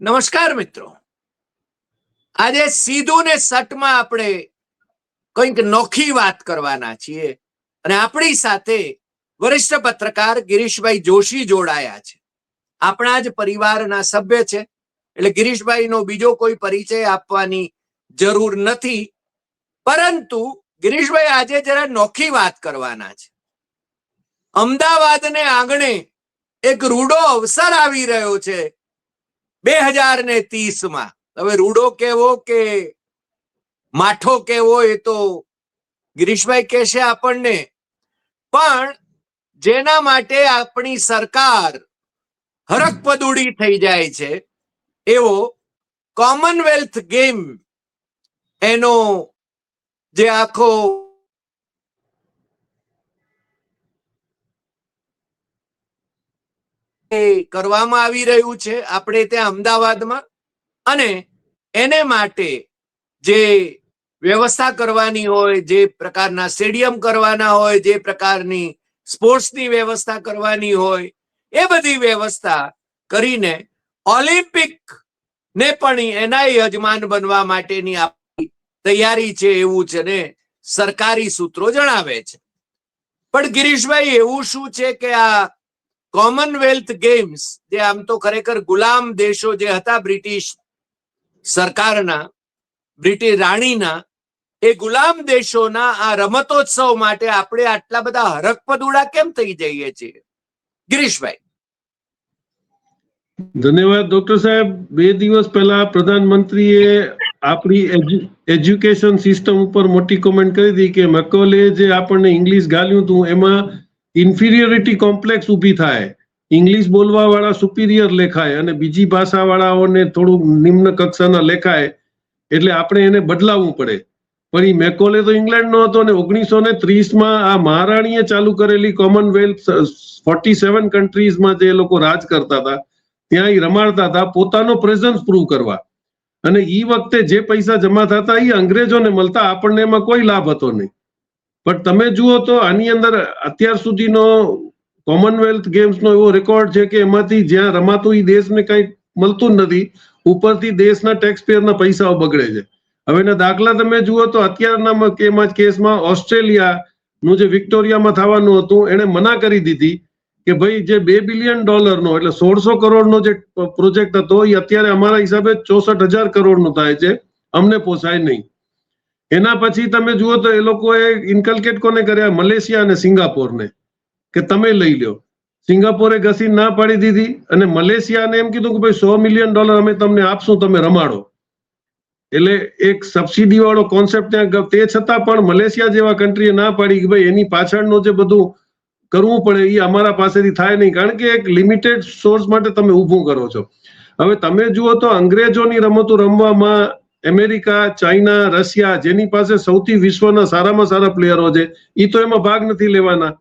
નમસ્કાર મિત્રો. આજે સીધું ને સટમાં આપણે કંઈક નોખી વાત કરવાના છીએ અને આપણી સાથે વરિષ્ઠ પત્રકાર ગિરીશભાઈ જોશી જોડાયા છે. આપણા જ પરિવારના સભ્ય છે. એટલે ગિરીશભાઈનો બીજો કોઈ પરિચય આપવાની જરૂર નથી. પરંતુ ગિરીશભાઈ આજે જરા નોખી વાત કરવાના છે. અમદાવાદને આંગણે એક રૂડો અવસર આવી રહ્યો છે. બે હજાર ને ત્રીસમાં હવે રૂડો કેવો કે માઠો કેવો એ તો ગિરીશભાઈ કહેશે આપણને. પણ જેના માટે આપણી સરકાર હરકપદુડી થઈ જાય છે, એવો કોમનવેલ્થ ગેમ એનો જે આખો કરવામાં આવી રહ્યું છે આપણે ત્યાં અમદાવાદમાં. અને એને માટે જે વ્યવસ્થા કરવાની હોય, જે પ્રકારના સ્ટેડિયમ કરવાના હોય, જે પ્રકારની સ્પોર્ટ્સની વ્યવસ્થા કરવાની હોય, એ બધી વ્યવસ્થા કરીને ઓલિમ્પિક ને પણ એના યજમાન બનવા માટેની આપણી તૈયારી છે એવું છે ને સરકારી સૂત્રો જણાવે છે. પણ ગિરીશભાઈ, એવું શું છે કે આ કોમનવેલ્થ ગેમ્સ જે આમ તો ખરેખર ગુલામ દેશો જે હતા બ્રિટિશ સરકારના, બ્રિટિશ રાણીના, એ ગુલામ દેશોના આ રમતોત્સવ માટે આપણે આટલા બધા હરકપદુડા કેમ થઈ જઈએ છીએ? ગિરીશભાઈ. ધન્યવાદ, ડોક્ટર સાહેબ. બે દિવસ પહેલા પ્રધાનમંત્રીએ આપણી એજ્યુ- એજ્યુકેશન સિસ્ટમ ઉપર મોટી કોમેન્ટ કરી હતી કે મકોલે જે આપણને ઇંગ્લિશ ગાલ્યું હતું, એમાં ઇન્ફિરિયરિટી કોમ્પ્લેક્સ ઊભી થાય. ઇંગ્લિશ બોલવા વાળા સુપિરિયર લેખાય અને બીજી ભાષા વાળાઓને થોડું નિમ્ન કક્ષાના લેખાય એટલે આપણે એને બદલાવવું પડે. પણ એ મેકોલે તો ઇંગ્લેન્ડનો હતો અને ઓગણીસો ને ત્રીસમાં આ મહારાણીએ ચાલુ કરેલી કોમનવેલ્થ ફોર્ટી સેવન કન્ટ્રીઝમાં જે લોકો રાજ કરતા હતા ત્યાં રમાડતા હતા, પોતાનો પ્રેઝન્સ પ્રૂવ કરવા. અને ઈ વખતે જે પૈસા જમા થતા એ અંગ્રેજોને મળતા, આપણને એમાં કોઈ લાભ હતો નહીં. પણ તમે જુઓ તો આની અંદર અત્યાર સુધીનો કોમનવેલ્થ ગેમ્સનો એવો રેકોર્ડ છે કે એમાંથી જ્યાં રમાતું એ દેશને કંઈ મળતું જ નથી, ઉપરથી દેશના ટેક્સપેયરના પૈસાઓ બગડે છે. હવે દાખલા તમે જુઓ તો અત્યારના કેમાં કેસમાં ઓસ્ટ્રેલિયાનું જે વિક્ટોરિયામાં થવાનું હતું એને મના કરી દીધી કે ભાઈ જે બે બિલિયન ડોલરનો એટલે સોળસો કરોડનો જે પ્રોજેક્ટ હતો, એ અત્યારે અમારા હિસાબે ચોસઠ હજાર કરોડનો થાય છે, અમને પોસાય નહીં. એના પછી તમે જુઓ તો એ લોકોએ ઇન્કલકેટ કોને કર્યા? મલેશિયા અને સિંગાપોરને, કે તમે લઈ લ્યો. સિંગાપોરે ઘસી ના પાડી દીધી અને મલેશિયાને એમ કીધું કે ભાઈ સો મિલિયન ડોલર અમે તમને આપશું, તમે રમાડો. એટલે એક સબસિડી વાળો કોન્સેપ્ટ ત્યાં તે છતાં પણ મલેશિયા જેવા કન્ટ્રીએ ના પાડી કે ભાઈ એની પાછળનું જે બધું કરવું પડે એ અમારા પાસેથી થાય નહીં. કારણ કે એક લિમિટેડ સોર્સ માટે તમે ઊભું કરો છો. હવે તમે જુઓ તો અંગ્રેજોની રમતો રમવામાં અમેરિકા, ચાઇના, રશિયા જેની પાસે સૌથી વિશ્વના સારામાં સારા પ્લેયરો છે એ તો એમાં ભાગ નથી લેવાના.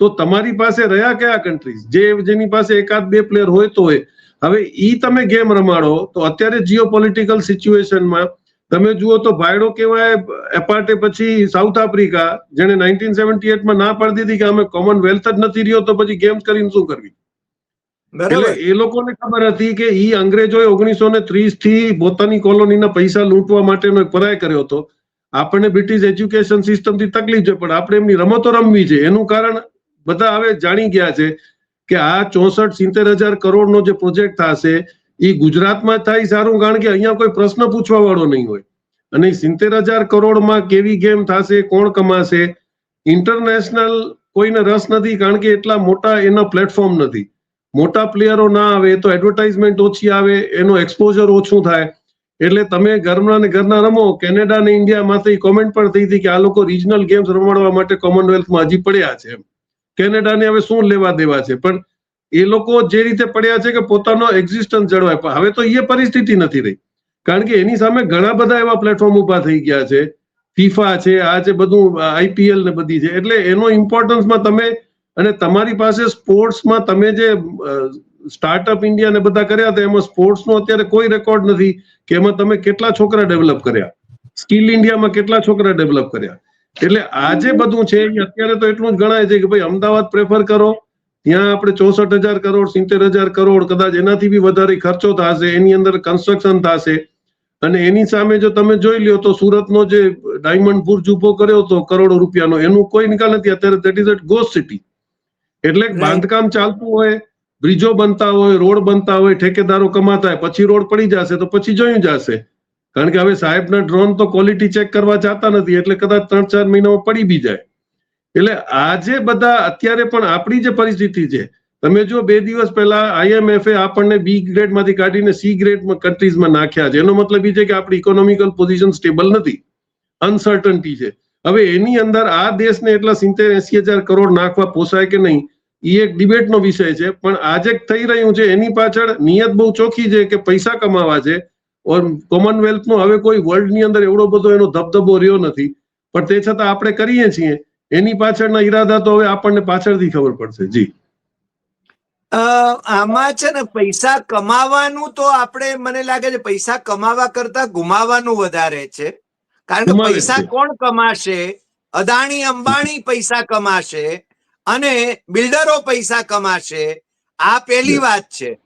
તો તમારી પાસે રહ્યા કયા કન્ટ્રીઝ જે જેની પાસે એકાદ બે પ્લેયર હોય તો હોય હવે ઈ તમે ગેમ રમાડો, તો અત્યારે જીઓ પોલિટિકલ સિચ્યુએશનમાં તમે જુઓ તો ભાયડો કહેવાય, એપાર્ટે પછી સાઉથ આફ્રિકા જેને નાઇન્ટીન સેવન્ટી એટમાં ના પાડી દીધી કે અમે કોમનવેલ્થ જ નથી રહ્યો, તો પછી ગેમ્સ કરીને શું કરવી? એટલે એ લોકોને ખબર હતી કે ઈ અંગ્રેજોએ ઓગણીસો ને ત્રીસથી પોતાની કોલોનીના પૈસા લૂંટવા માટેનો એક પરાય કર્યો હતો. આપણને બ્રિટિશ એજ્યુકેશન સિસ્ટમથી તકલીફ છે, પણ આપણે એમની રમતો રમવી છે. એનું કારણ બધા હવે જાણી ગયા છે કે આ ચોસઠ સિત્તેર હજાર કરોડનો જે પ્રોજેક્ટ થશે, એ ગુજરાતમાં થાય સારું, કારણ કે અહીંયા કોઈ પ્રશ્ન પૂછવા વાળો નહીં હોય. અને સિત્તેર હજાર કરોડમાં કેવી ગેમ થશે, કોણ કમાશે? ઇન્ટરનેશનલ કોઈને રસ નથી, કારણ કે એટલા મોટા એના પ્લેટફોર્મ નથી. મોટા પ્લેયરો ના આવે તો એડવર્ટાઇઝમેન્ટ ઓછી આવે, એનું એક્સપોઝર ઓછું થાય. એટલે તમે ઘરના ને ઘરના રમો, કેનેડા ને ઇન્ડિયામાંથી કોમેન્ટ પણ થઈ હતી કે આ લોકો રિજનલ ગેમ્સ રમાડવા માટે કોમનવેલ્થમાં હજી પડ્યા છે કેનેડાને હવે શું લેવા દેવા છે? પણ એ લોકો જે રીતે પડ્યા છે કે પોતાનો એક્ઝિસ્ટન્સ જળવાય. હવે તો એ પરિસ્થિતિ નથી રહી. કારણ કે એની સામે ઘણા બધા એવા પ્લેટફોર્મ ઊભા થઈ ગયા છે. ફીફા છે, આ જે બધું આઈપીએલ ને બધી છે. એટલે એનો ઇમ્પોર્ટન્સમાં તમે અને તમારી પાસે સ્પોર્ટ્સમાં તમે જે સ્ટાર્ટઅપ ઇન્ડિયા ને બધા કર્યા હતા, એમાં સ્પોર્ટ્સનો અત્યારે કોઈ રેકોર્ડ નથી કે એમાં તમે કેટલા છોકરા ડેવલપ કર્યા. સ્કિલ ઇન્ડિયામાં કેટલા છોકરા ડેવલપ કર્યા. એટલે આ જે બધું છે, એ અત્યારે તો એટલું જ ગણાય છે કે ભાઈ અમદાવાદ પ્રેફર કરો, ત્યાં આપણે ચોસઠ હજાર કરોડ, સિત્તેર હજાર કરોડ કદાચ એનાથી બી વધારે ખર્ચો થશે, એની અંદર કન્સ્ટ્રક્શન થશે. અને એની સામે જો તમે જોઈ લ્યો તો સુરતનો જે ડાયમંડ બુર્જ ઊભો કર્યો હતો કરોડો રૂપિયાનો, એનું કોઈ નિકાલ નથી. અત્યારે that is a ghost city એટલે બાંધકામ ચાલતું હોય બ્રિજો બનતા હોય રોડ બનતા હોય ઠેકેદારો કમાતા હોય પછી રોડ પડી જશે તો પછી જોયું જશે. કારણ કે હવે સાહેબના ડ્રોન તો ક્વોલિટી ચેક કરવા જતા નથી એટલે કદાચ ત્રણ ચાર મહિનામાં પડી બી જાય. એટલે આજે બધા અત્યારે પણ આપણી જે પરિસ્થિતિ છે તમે જો બે દિવસ પહેલા આઈએમએફએ આપણને બી ગ્રેડમાંથી કાઢીને સી ગ્રેડ કન્ટ્રીઝમાં નાખ્યા છે. એનો મતલબ એ છે કે આપણી ઇકોનોમિકલ પોઝિશન સ્ટેબલ નથી. અનસર્ટન્ટી છે. હવે એની અંદર આ દેશને એટલા સિત્તેર એસી હજાર કરોડ નાખવા પોસાય કે નહીં એ એક ડિબેટનો વિષય છે પણ આજે થઈ રહ્યું છે એની પાછળ નિયત બહુ ચોખ્ખી છે કે પૈસા કમાવા છે ઓર કોમનવેલ્થનો હવે કોઈ વર્લ્ડની અંદર એવડો બધો એનો ધબધબો રહ્યો નથી પણ તે છતાં આપણે કરીએ છીએ એની પાછળના ઈરાદા તો હવે આપણને પાછળથી ખબર પડશે જી. આમાં છે ને પૈસા કમાવાનું તો આપણે મને લાગે છે પૈસા કમાવા કરતા ગુમાવાનું વધારે છે કારણ કે પૈસા કોણ કમાશે? અદાણી અંબાણી પૈસા કમાશે અને બિલ્ડરો પૈસા કમાશે. આ પેલી વાત છે.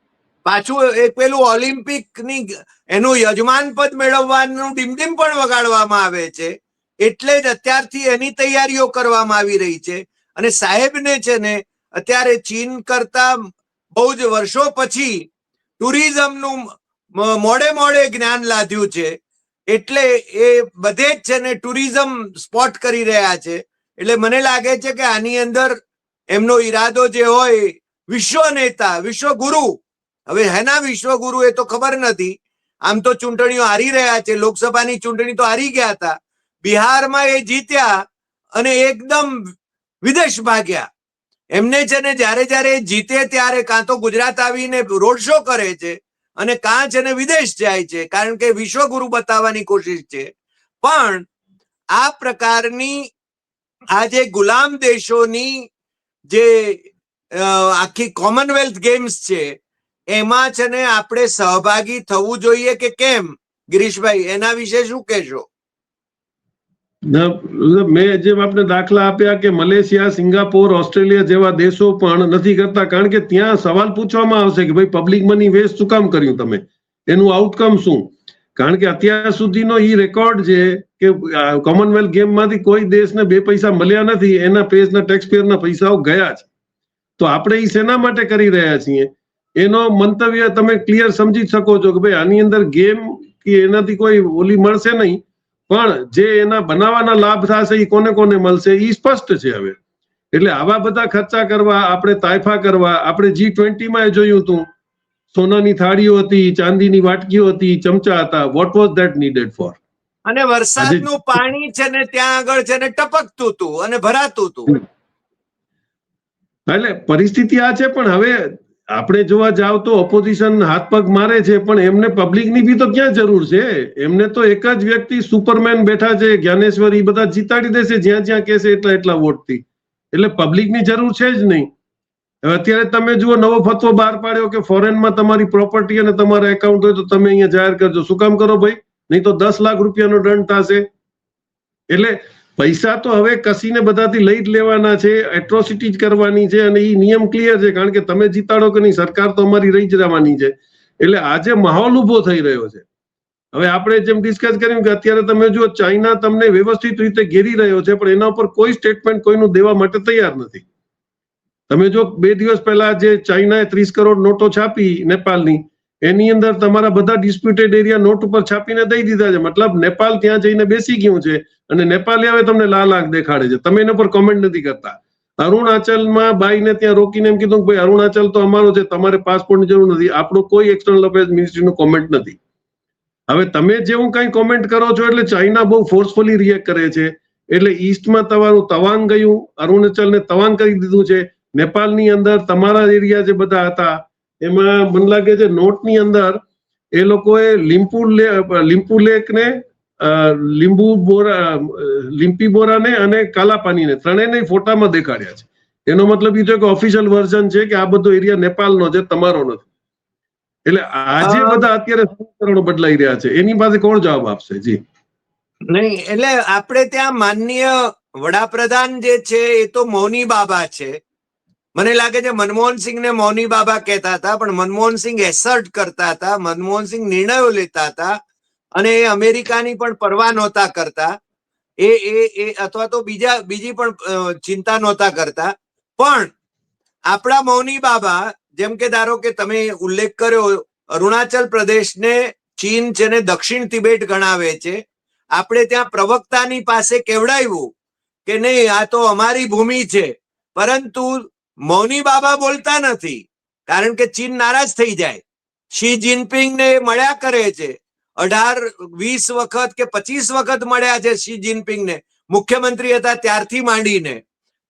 પાછું એક પેલું ઓલિમ્પિકની એનું યજમાન પદ મેળવવાનું ડીમડીમ પણ વગાડવામાં આવે છે. એટલે જ અત્યારથી એની તૈયારીઓ કરવામાં આવી રહી છે. અને સાહેબને છે ને અત્યારે ચીન કરતા બહુ જ વર્ષો પછી ટુરિઝમનું મોડે મોડે જ્ઞાન લાદ્યું છે. એટલે એ બધે જ છે ને ટુરિઝમ સ્પોટ કરી રહ્યા છે. એટલે મને લાગે છે કે આની અંદર એમનો ઈરાદો જે હોય, વિશ્વ નેતા, વિશ્વ ગુરુ, હવે હેના વિશ્વ ગુરુ એ તો ખબર નથી. આમ તો ચૂંટણીઓ હારી રહ્યા છે, લોકસભાની ચૂંટણી તો હારી ગયા હતા. બિહારમાં એ જીત્યા અને એકદમ વિદેશ ભાગ્યા. એમને છે ને જ્યારે જ્યારે જીતે ત્યારે કાં તો ગુજરાત આવીને રોડ શો કરે છે અને કાં છે ને વિદેશ જાય છે, કારણ કે વિશ્વગુરુ બતાવવાની કોશિશ છે. પણ આ પ્રકારની આ જે ગુલામ દેશોની જે આખી કોમનવેલ્થ ગેમ્સ છે, એમાં છે ને આપણે સહભાગી થવું જોઈએ કે કેમ? ગિરીશભાઈ, એના વિશે શું કહેશો? મેં જેમ આપણે દાખલા આપ્યા કે મલેશિયા, સિંગાપોર, ઓસ્ટ્રેલિયા જેવા દેશો પણ નથી કરતા, કારણ કે ત્યાં સવાલ પૂછવામાં આવશે કે ભાઈ પબ્લિક મની વેસ્ટ શું કામ કર્યું તમે? એનું આઉટકમ શું? કારણ કે અત્યાર સુધીનો ઈ રેકોર્ડ છે કે કોમનવેલ્થ ગેમમાંથી કોઈ દેશને બે પૈસા મળ્યા નથી, એના પેજના ટેક્સ પેયરના પૈસાઓ ગયા છે તો આપણે એ શેના માટે કરી રહ્યા છીએ? એનો મંતવ્ય તમે ક્લિયર સમજી શકો છો કે ભાઈ આની અંદર ગેમ કે એનાથી કોઈ ઓલી મળશે નહીં, પણ જે એના બનાવવાના લાભ થશે એ કોને કોને મળશે એ સ્પષ્ટ છે હવે. એટલે આવા બધા ખર્ચા કરવા, આપણે તાયફા કરવા, આપણે જી ટ્વેન્ટીમાં જોયું હતું. સોનાની થાળીઓ હતી, ચાંદીની વાટકીઓ હતી, ચમચા હતા. What was that needed for અને વરસાદનું પાણી છે ને ત્યાં આગળ છે ને ટપકતું હતું અને ભરાતું હતું એટલે પરિસ્થિતિ આ છે પણ હવે આપણે જોવા જાવ તો ઓપોઝિશન હાથ પગ મારે છે પણ એમને પબ્લિકની બી તો ક્યાં જરૂર છે? એમને તો એક જ વ્યક્તિ સુપરમેન બેઠા છે જ્ઞાનેશ્વર એ બધા જીતાડી દેશે જ્યાં જ્યાં કહેશે એટલા એટલા વોટથી. એટલે પબ્લિકની જરૂર છે જ નહીં. હવે અત્યારે તમે જુઓ નવો ફતવો બહાર પાડ્યો કે ફોરેનમાં તમારી પ્રોપર્ટી અને તમારા એકાઉન્ટ હોય તો તમે અહીંયા જાહેર કરજો. શું કામ કરો ભાઈ? નહીં તો દસ લાખ રૂપિયાનો દંડ થશે. એટલે પૈસા તો હવે કસીને બધાથી લઈ જ લેવાના છે એટ્રોસિટી જ કરવાની છે અને એ નિયમ ક્લિયર છે, કારણ કે તમે જીતાડો કે નહીં, સરકાર તો અમારી રહી જ રહેવાની છે. એટલે આજે માહોલ ઊભો થઈ રહ્યો છે. હવે આપણે જેમ ડિસ્કસ કર્યું કે અત્યારે તમે જુઓ ચાઇના તમને વ્યવસ્થિત રીતે ઘેરી રહ્યો છે, પણ એના ઉપર કોઈ સ્ટેટમેન્ટ કોઈનું દેવા માટે તૈયાર નથી. તમે જો બે દિવસ પહેલા જે ચાઇનાએ ત્રીસ કરોડ નોટો છાપી નેપાળની એની અંદર તમારા બધા ડિસ્પ્યુટેડ એરિયા નોટ ઉપર છાપીને દઈ દીધા છે. મતલબ નેપાલ ત્યાં જઈને બેસી ગયું છે અને નેપાલે હવે તમને લાલ આંખ દેખાડે છે. તમે એના પર કોમેન્ટ નથી કરતા. અરુણાચલમાં બાઈને ત્યાં રોકીને એમ કીધું ભાઈ અરુણાચલ તો અમારો છે, તમારે પાસપોર્ટની જરૂર નથી. આપણું કોઈ એક્સટર્નલ અફેર્સ મિનિસ્ટ્રીનું કોમેન્ટ નથી. હવે તમે જેવું કઈ કોમેન્ટ કરો છો એટલે ચાઇના બહુ ફોર્સફુલી રિએક્ટ કરે છે. એટલે ઈસ્ટમાં તમારું તવાંગ ગયું, અરુણાચલને તવાંગ કરી દીધું છે. નેપાળની અંદર તમારા એરિયા જે બધા હતા એમાં મને લાગે છે નોટની અંદર એ લોકોએ લીંપુ લીંપુ લેકને લીંબુ બોરા લીંપી બોરાને અને કાલાપાનીને ત્રણેયને ફોટામાં દેખાડ્યા છે. એનો મતલબ એ છે કે ઓફિશિયલ વર્ઝન છે કે આ બધો એરિયા નેપાળનો છે તમારો નથી. એટલે આજે બધા અત્યારે સમીકરણો બદલાઈ રહ્યા છે. એની પાસે કોણ જવાબ આપશે? જી. નહીં એટલે આપણે ત્યાં માનનીય વડાપ્રધાન જે છે એ તો મૌની બાબા છે. મને લાગે છે મનમોહન સિંહને મૌની બાબા કહેતા હતા, પણ મનમોહન સિંહ એસર્ટ કરતા હતા, મનમોહન સિંહ નિર્ણયો લેતા હતા અને એ અમેરિકાની પણ પરવા નહોતા કરતા. એ એ એ અથવા તો બીજા, બીજી પણ ચિંતા નહોતા કરતા. પણ આપણા મૌની બાબા, જેમ કે ધારો કે તમે ઉલ્લેખ કર્યો, અરુણાચલ પ્રદેશને ચીન છે ને દક્ષિણ તિબેટ ગણાવે છે. આપણે ત્યાં પ્રવક્તાની પાસે કેવડાવ્યું કે નહીં, આ તો અમારી ભૂમિ છે. પરંતુ મૌની બાબા બોલતા નથી, કારણ કે ચીન નારાજ થઈ જાય. શી જિનપિંગ ને મળ્યા કરે છે. અઢાર, વીસ વખત કે પચીસ વખત મળ્યા છે શી જિનપિંગ ને મુખ્યમંત્રી હતા ત્યારથી માંડીને.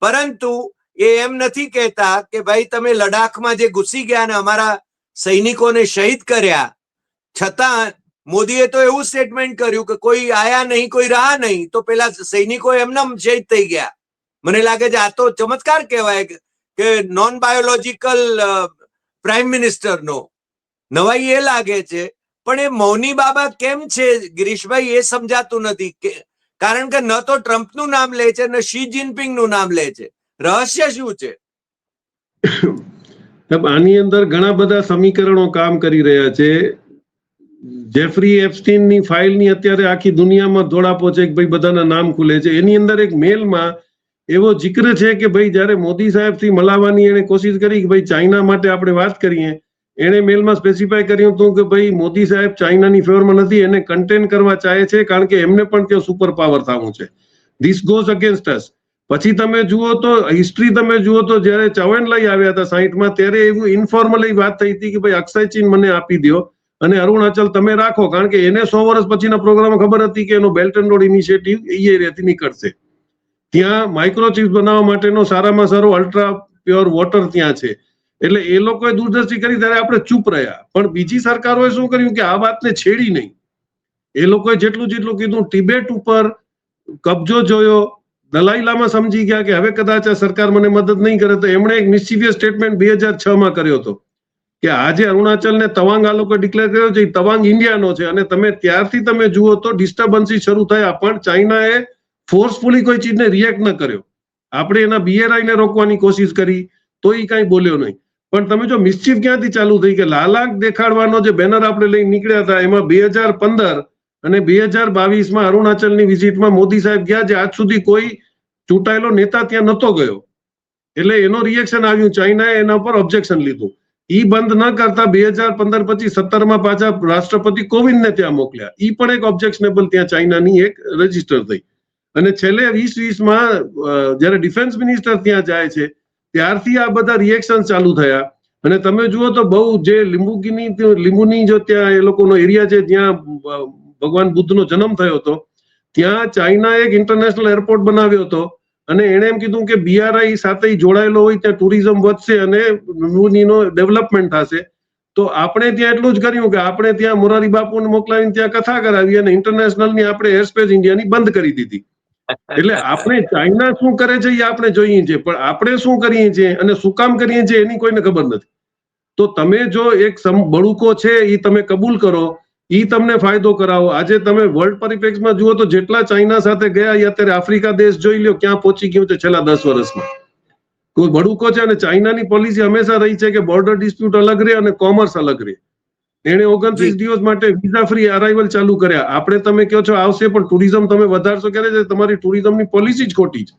પરંતુ એ એમ નથી કહેતા કે ભાઈ તમે લડાખમાં જે ઘૂસી ગયા ને અમારા સૈનિકોને શહીદ કર્યા. છતાં મોદીએ તો એવું સ્ટેટમેન્ટ કર્યું કે કોઈ આયા નહીં, કોઈ રાહ નહીં, તો પેલા સૈનિકો એમના શહીદ થઈ ગયા. મને લાગે છે આ તો ચમત્કાર કહેવાય કે- નોન બાયોલોજીકલ પ્રાઇમ મિનિસ્ટરનો નવાઈ એ લાગે છે. પણ એ મૌની બાબા કેમ છે? ગિરીશભાઈ, એ સમજાતું નથી કે, કારણ કે ન તો ટ્રમ્પનું નામ લે છે, ને શી જિનપિંગનું નામ લે છે. રહસ્ય શું છે? આની અંદર ઘણા બધા સમીકરણો કામ કરી રહ્યા છે. જેફરી એપ્સ્ટીનની ફાઇલની અત્યારે આખી દુનિયામાં ધોળા પહોંચે કે ભાઈ બધાના નામ ખુલે છે. એની અંદર એક મેલમાં એવો જિક્ર છે કે ભાઈ જ્યારે મોદી સાહેબથી મળવાની એને કોશિશ કરી કે ભાઈ ચાઇના માટે આપણે વાત કરીએ, એણે મેલમાં સ્પેસિફાય કર્યું હતું કે ભાઈ મોદી સાહેબ ચાઇનાની ફેવરમાં નથી, એને કન્ટેન કરવા ચાહે છે કારણ કે એમને પણ ત્યાં સુપર પાવર થવું છે. ધીસ ગોઝ અગેન્સ્ટ અસ પછી તમે જુઓ તો હિસ્ટ્રી તમે જુઓ તો જ્યારે ચવનલાઈ આવ્યા હતા સાઈઠમાં ત્યારે એવું ઇન્ફોર્મલી વાત થઈ હતી કે ભાઈ અક્ષય ચીન મને આપી દો અને અરુણાચલ તમે રાખો, કારણ કે એને સો વર્ષ પછીના પ્રોગ્રામ ખબર હતી કે એનો બેલ્ટ એન્ડ રોડ ઇનિશિયેટિવ એ એરિયાથી નીકળશે. ત્યાં માઇક્રોચિપ્સ બનાવવા માટેનો સારામાં સારો અલ્ટ્રા પ્યોર વોટર ત્યાં છે. એટલે એ લોકોએ દૂરદર્શી કરી ત્યારે આપણે ચૂપ રહ્યા. પણ બીજી સરકારોએ શું કર્યું કે આ વાતને છેડી નહીં. એ લોકોએ જેટલું જેટલું કીધું, ટિબેટ ઉપર કબજો જોયો. દલાઈ લામા સમજી ગયા કે હવે કદાચ આ સરકાર મને મદદ નહીં કરે તો એમણે એક નિશ્ચિવ્ય સ્ટેટમેન્ટ બે હજાર છ માં કર્યો હતો. કે આજે અરુણાચલ ને તવાંગ આ લોકો ડિક્લેર કર્યો છે તવાંગ ઇન્ડિયાનો છે અને તમે ત્યારથી તમે જુઓ તો ડિસ્ટર્બન્સી શરૂ થયા. પણ ચાઇનાએ ફોર્સફુલી કોઈ ચીજને રિએક્ટ ન કર્યો. આપણે એના બીએરઆઈ ને રોકવાની કોશિશ કરી, તો એ કાંઈ બોલ્યો નહીં. પણ તમે જો મિસ્ચીફ ક્યાંથી ચાલુ થઈ કે લાલાંક દેખાડવાનો જે બેનર આપણે લઈને નીકળ્યા હતા, એમાં બે હજાર પંદર અને બે હજાર બાવીસમાં અરુણાચલની વિઝિટમાં મોદી સાહેબ ગયા જે આજ સુધી કોઈ ચૂંટાયેલો નેતા ત્યાં નતો ગયો. એટલે એનો રિએક્શન આવ્યું. ચાઇનાએ એના પર ઓબ્જેક્શન લીધું. ઈ બંધ ન કરતા બે હજાર પંદર પછી સત્તરમાં પાછા રાષ્ટ્રપતિ કોવિંદને ત્યાં મોકલ્યા. ઈ પણ એક ઓબ્જેક્શનેબલ ત્યાં ચાઇનાની એક રજિસ્ટર થઈ. અને છેલ્લે વીસ વીસમાં જ્યારે ડિફેન્સ મિનિસ્ટર ત્યાં જાય છે, ત્યારથી આ બધા રિએક્શન ચાલુ થયા. અને તમે જુઓ તો બહુ જે લીંબુગીની, લીંબુની જો ત્યાં એ લોકોનો એરિયા છે, જ્યાં ભગવાન બુદ્ધનો જન્મ થયો હતો, ત્યાં ચાઇના એક ઇન્ટરનેશનલ એરપોર્ટ બનાવ્યો હતો. અને એણે એમ કીધું કે બીઆરઆઈ સાથે જોડાયેલો હોય, ત્યાં ટુરિઝમ વધશે અને લીંબુનીનો ડેવલપમેન્ટ થશે. તો આપણે ત્યાં એટલું જ કર્યું કે આપણે ત્યાં મોરારી બાપુને મોકલાવીને ત્યાં કથા કરાવી અને ઇન્ટરનેશનલની આપણે એરસ્પેસ ઇન્ડિયાની બંધ કરી દીધી. એટલે આપણે ચાઇના શું કરે છે એ આપણે જોઈએ છીએ, પણ આપણે શું કરીએ છીએ અને શું કામ કરીએ છીએ એની કોઈને ખબર નથી. તો તમે જો એક બળુકો છે એ તમે કબૂલ કરો એ તમને ફાયદો કરાવો. આજે તમે વર્લ્ડ પરિપ્રેક્ષમાં જુઓ તો જેટલા ચાઇના સાથે ગયા અત્યારે આફ્રિકા દેશ જોઈ લ્યો, ક્યાં પહોંચી ગયું છે છેલ્લા દસ વર્ષમાં. કોઈ બળુકો છે અને ચાઇનાની પોલિસી હંમેશા રહી છે કે બોર્ડર ડિસ્પ્યુટ અલગ રહે અને કોમર્સ અલગ રહે એણે ઓગણત્રીસ દિવસ માટે વિઝા ફ્રી અરાઈવલ ચાલુ કર્યા. આપણે તમે કહો છો આવશે પણ ટુરિઝમ તમે વધારશો ક્યારે? છે તમારી ટુરિઝમની પોલિસી જ ખોટી છે.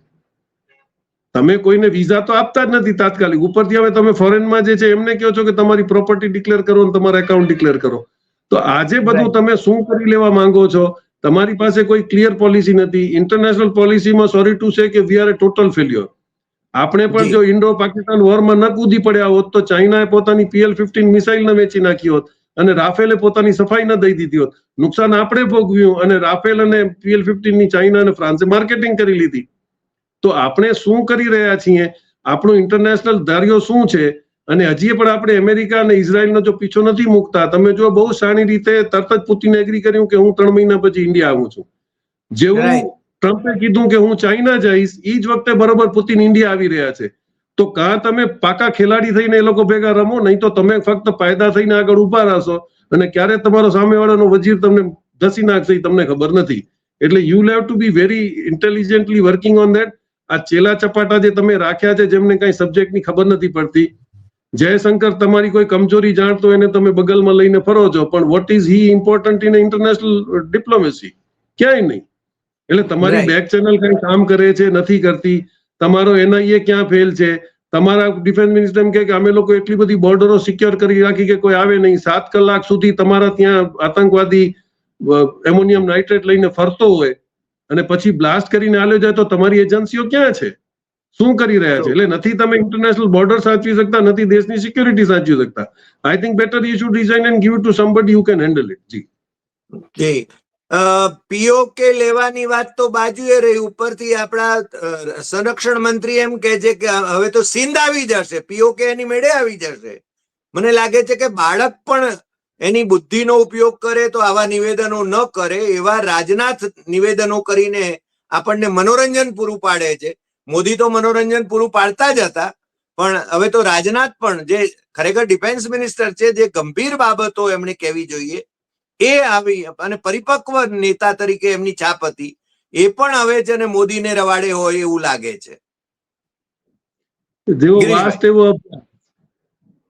તમે કોઈને વિઝા તો આપતા જ નથી તાત્કાલિક. ઉપરથી હવે તમે ફોરેનમાં જે છે એમને કહો છો કે તમારી પ્રોપર્ટી ડિક્લેર કરો અને તમારા એકાઉન્ટ ડિક્લેર કરો. તો આજે બધું તમે શું કરી લેવા માંગો છો? તમારી પાસે કોઈ ક્લિયર પોલિસી નથી. ઇન્ટરનેશનલ પોલિસીમાં સોરી ટુ છે કે we are a total failure આપણે પણ જો. ઇન્ડો પાકિસ્તાન વોરમાં ન કૂદી પડ્યા હોત તો ચાઇનાએ પોતાની પીએલ ફિફ્ટીન મિસાઇલ ને વેચી નાખી હોત. અને રાફેલે પોતાની સફાઈ ન દઈ દીધી હોત. નુકસાન આપણે ભોગવ્યું અને રાફેલ અને પીએલ ફિફ્ટીનની ચાઇના અને ફ્રાન્સે માર્કેટિંગ કરી લીધી. તો આપણે શું કરી રહ્યા છીએ? આપણું ઇન્ટરનેશનલ ધાર્યો શું છે? અને હજી પણ આપણે અમેરિકા અને ઇઝરાયલનો જો પીછો નથી મૂકતા તમે જો બહુ સારી રીતે તરત જ પુતિને એગ્રી કર્યું કે હું ત્રણ મહિના પછી ઇન્ડિયા આવું છું. જેવું ટ્રમ્પે કીધું કે હું ચાઇના જઈશ એ જ વખતે બરોબર પુતિન ઇન્ડિયા આવી રહ્યા છે. તો કાં તમે પાકા ખેલાડી થઈને એ લોકો ભેગા રમો? નહીં તો તમે ફક્ત પાયદા થઈને આગળ ઊભા રહેશો. અને ક્યારે તમારો સામેવાળાનો વજીર તમને ધસી નાખશે તમને ખબર નથી. એટલે you have to be very intelligently working on that આ ચેલા ચપાટા જે તમે રાખ્યા છે જેમને કઈ સબ્જેક્ટની ખબર નથી પડતી. જયશંકર તમારી કોઈ કમજોરી જાણતો એને તમે બગલમાં લઈને ફરો છો. પણ what is he important in international diplomacy ક્યાંય નહીં. એટલે તમારી બેક ચેનલ કઈ કામ કરે છે નથી કરતી. તમારો એનઆઈએ ક્યાં ફેલ છે? તમારા ડિફેન્સ મિનિસ્ટર એમ કે અમે લોકો એટલી બધી બોર્ડરો સિક્યોર કરી રાખી કે કોઈ આવે નહીં. સાત કલાક સુધી તમારા ત્યાં આતંકવાદી એમોનિયમ નાઇટ્રેટ લઈને ફરતો હોય અને પછી બ્લાસ્ટ કરીને આલ્યો જાય તો તમારી એજન્સીઓ ક્યાં છે? શું કરી રહ્યા છે? એટલે નથી તમે ઇન્ટરનેશનલ બોર્ડર સાચવી શકતા, નથી દેશની સિક્યોરિટી સાચવી શકતા. I think better you should resign and give to somebody you can handle it ji. PoK લેવાની વાત તો બાજુએ રહી, ઉપરથી આપણા સંરક્ષણ મંત્રી એમ કહે છે કે હવે તો સિંધ આવી જશે, પીઓકે એની મેળે આવી જશે. મને લાગે છે કે બાળક પણ એની બુદ્ધિનો ઉપયોગ કરે તો આવા નિવેદનો ન કરે, એવા રાજનાથ નિવેદનો કરીને આપણને મનોરંજન પૂરું પાડે છે. મોદી તો મનોરંજન પૂરું પાડતા જ હતા, પણ હવે તો રાજનાથ પણ જે ખરેખર ડિફેન્સ મિનિસ્ટર છે, જે ગંભીર બાબતો એમણે કહેવી જોઈએ એ આવી અને પરિપક્વ નેતા તરીકે એમની છાપ હતી. એ પણ હવે છે ને મોદીને રવાડે હોય એવું લાગે છે. જેવો. વાસ તેવો અભ્યાસ.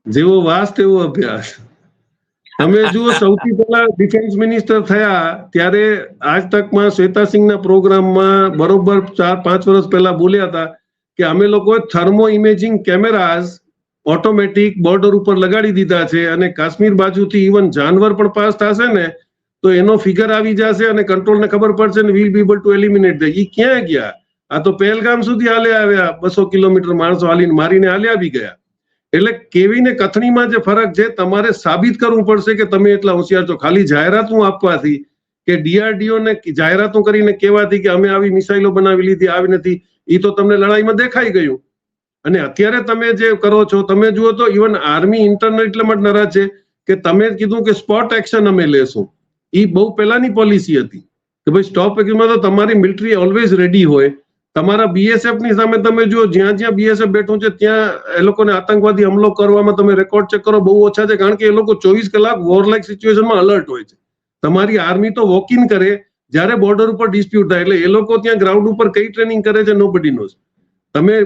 જેવો વાસ તેવો અભ્યાસ. અમે જુઓ સૌથી પહેલા ડિફેન્સ મિનિસ્ટર થયા ત્યારે આજ તકમાં શ્વેતા સિંહના પ્રોગ્રામમાં બરોબર ચાર પાંચ વર્ષ પહેલા બોલ્યા હતા કે અમે લોકો thermo imaging cameras automatic border ઉપર લગાડી દીધા છે અને કાશ્મીર બાજુથી ઇવન જાનવર પણ પાસ થશે ને, તો એનો ફિગર આવી જશે અને કંટ્રોલને ખબર પડશે ને will be able to eliminate the ઈ ક્યાં ગયા? આ તો પહેલગામ સુધી હાલે આવ્યા, બસો કિલોમીટર માણસો હાલીને મારીને હાલે આવી ગયા. એટલે કેવી ને કથણીમાં જે ફરક છે, તમારે સાબિત કરવું પડશે કે તમે એટલા હોશિયાર છો. ખાલી જાહેરાતું આપવાથી કે ડીઆરડીઓ ને જાહેરાતો કરીને કહેવાથી કે અમે આવી મિસાઇલો બનાવી લીધી, આવી નથી. એ તો તમને લડાઈમાં દેખાઈ ગયું. અને અત્યારે તમે જે કરો છો, તમે જુઓ તો ઇવન આર્મી ઇન્ટરનલ એટલા માટે નરા છે કે તમે કીધું કે સ્પોટ એક્શન અમે લેશું. એ બહુ પહેલાની પોલિસી હતી કે ભાઈ સ્ટોપ એક્શનમાં તો તમારી મિલિટરી ઓલવેઝ રેડી હોય. તમારા બીએસએફની સામે તમે જુઓ, જ્યાં જ્યાં બીએસએફ બેઠું છે, ત્યાં એ લોકોને આતંકવાદી હુમલો કરવામાં તમે રેકોર્ડ ચેક કરો, બહુ ઓછા છે, કારણ કે એ લોકો ચોવીસ કલાક વોરલાઇક સિચ્યુએશનમાં અલર્ટ હોય છે. તમારી આર્મી તો વોક ઇન કરે, જ્યારે બોર્ડર ઉપર ડિસ્પ્યુટ થાય, એટલે એ લોકો ત્યાં ગ્રાઉન્ડ ઉપર કઈ ટ્રેનિંગ કરે છે નો બડી નોઝ તમે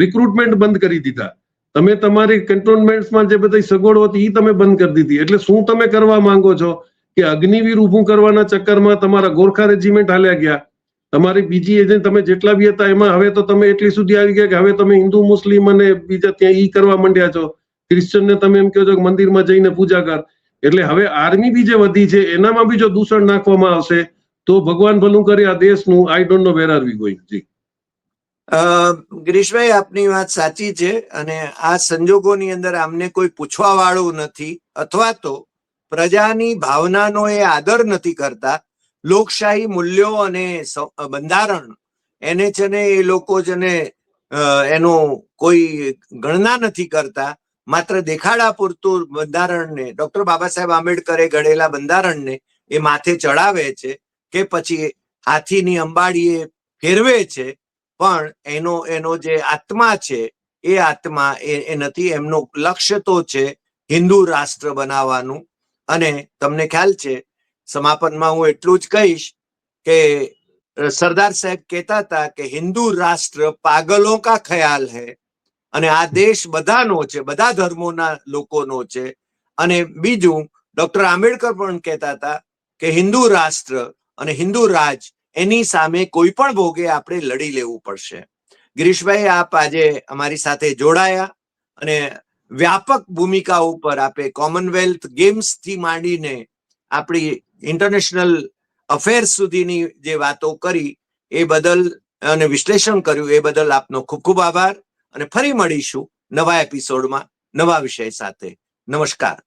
રિક્રુટમેન્ટ બંધ કરી દીધા. તમે તમારી કન્ટોનમેન્ટમાં જે બધી સગવડો હતી એ તમે બંધ કરી દીધી. એટલે શું તમે કરવા માંગો છો કે અગ્નિવીર ઊભું કરવાના ચક્કરમાં તમારા ગોરખા રેજિમેન્ટ હાલ્યા ગયા? તમારી બીજી એજન્ટ તમે જેટલા બી હતા એમાં હવે તો તમે એટલી સુધી આવી ગયા કે હવે તમે હિન્દુ, મુસ્લિમ અને બીજા ત્યાં ઈ કરવા માંડ્યા છો. ક્રિશ્ચનને તમે એમ કહો છો કે મંદિરમાં જઈને પૂજા કર. એટલે હવે આર્મી બી જે વધી છે એનામાં બી જો દૂષણ નાખવામાં આવશે તો ભગવાન ભલું કરે આ દેશનું. I don't know where are we going ji. Girishbhai, આપની વાત સાચી છે અને આ સંજોગોની અંદર આમને કોઈ પૂછવા વાળું નથી અથવા તો પ્રજાની ભાવનાનો એ આદર નથી કરતા. લોકશાહી મૂલ્યો અને બંધારણ એને છે ને એ લોકો છે ને એનો કોઈ ગણના નથી કરતા. માત્ર દેખાડા પૂરતું બંધારણને, ડોક્ટર બાબા સાહેબ આંબેડકરે ઘડેલા બંધારણને એ માથે ચડાવે છે કે પછી હાથીની અંબાડીએ ફેરવે છે પણ એનો એનો જે આત્મા છે, એ આત્મા એ નથી, એમનો લક્ષ્ય તો છે હિન્દુ રાષ્ટ્ર બનાવવાનું. અને તમને ખ્યાલ છે, સમાપનમાં હું એટલું જ કહીશ કે સરદાર સાહેબ કહેતા હતા કે હિન્દુ રાષ્ટ્ર પાગલો કા ખ્યાલ હૈ? અને આ દેશ બધાનો છે, બધા ધર્મોના લોકોનો છે. અને બીજું, ડોક્ટર આંબેડકર પણ કહેતા હતા કે હિન્દુ રાષ્ટ્ર અને હિન્દુ રાજ એની સામે કોઈ પણ ભોગે આપણે લડી લેવું પડશે. ગિરીશભાઈ, આપ આજે અમારી સાથે જોડાયા અને વ્યાપક ભૂમિકા ઉપર આપે કોમનવેલ્થ ગેમ્સથી માંડીને આપણી ઇન્ટરનેશનલ અફેર્સ સુધીની જે વાતો કરી, એ બદલ અને વિશ્લેષણ કર્યું, એ બદલ આપનો ખૂબ ખૂબ આભાર અને ફરી મળીશું નવા એપિસોડમાં નવા વિષય સાથે. નમસ્કાર.